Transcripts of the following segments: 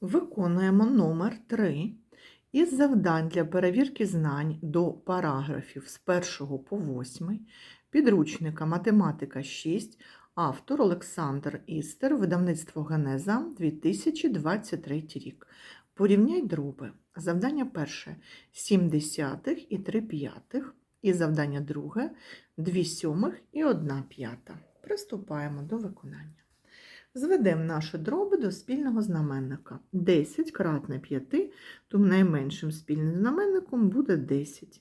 Виконуємо номер 3 із завдань для перевірки знань до параграфів з 1 по 8 підручника Математика 6, автор Олександр Істер, видавництво Генеза 2023 рік. Порівняй дроби. Завдання перше 7 десятих і 3 п'ятих. І завдання друге 2 сьомих і 1 п'ята. Приступаємо до виконання. Зведемо наші дроби до спільного знаменника. 10 кратне 5, тому найменшим спільним знаменником буде 10.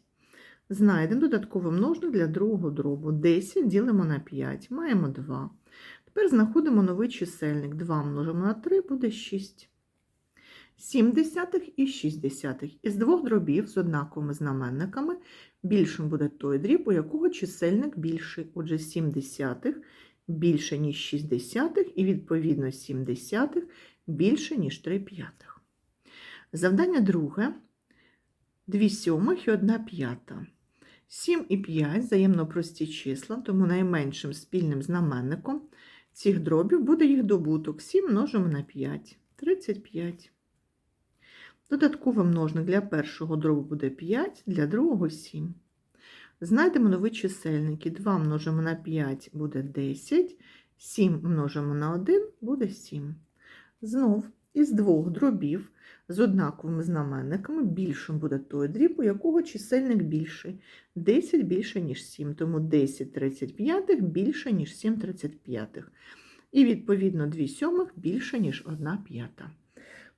Знайдемо додатковий множник для другого дробу. 10 ділимо на 5, маємо 2. Тепер знаходимо новий чисельник. 2 множимо на 3 буде 6. 7 десятих і 6 десятих. Із двох дробів з однаковими знаменниками більшим буде той дріб, у якого чисельник більший. Отже, 7 десятих більше, ніж 6 десятих, і відповідно 7 десятих більше, ніж 3 п'ятих. Завдання друге. 2 сьомих і 1 п'ята. 7 і 5 взаємно прості числа, тому найменшим спільним знаменником цих дробів буде їх добуток. 7 множимо на 5 – 35. Додатковий множник для першого дробу буде 5, для другого 7. Знайдемо нові чисельники. 2 множимо на 5 буде 10, 7 множимо на 1 буде 7. Знов із двох дробів з однаковими знаменниками більшим буде той дріб, у якого чисельник більший. 10 більше, ніж 7, тому 10 35 більше, ніж 7 35. І відповідно 2 сьомих більше, ніж 1 п'ята.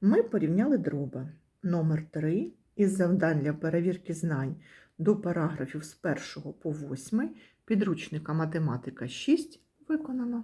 Ми порівняли дроби. Номер 3 із завдань для перевірки знань до параграфів з 1 по 8 підручника математика 6 виконано.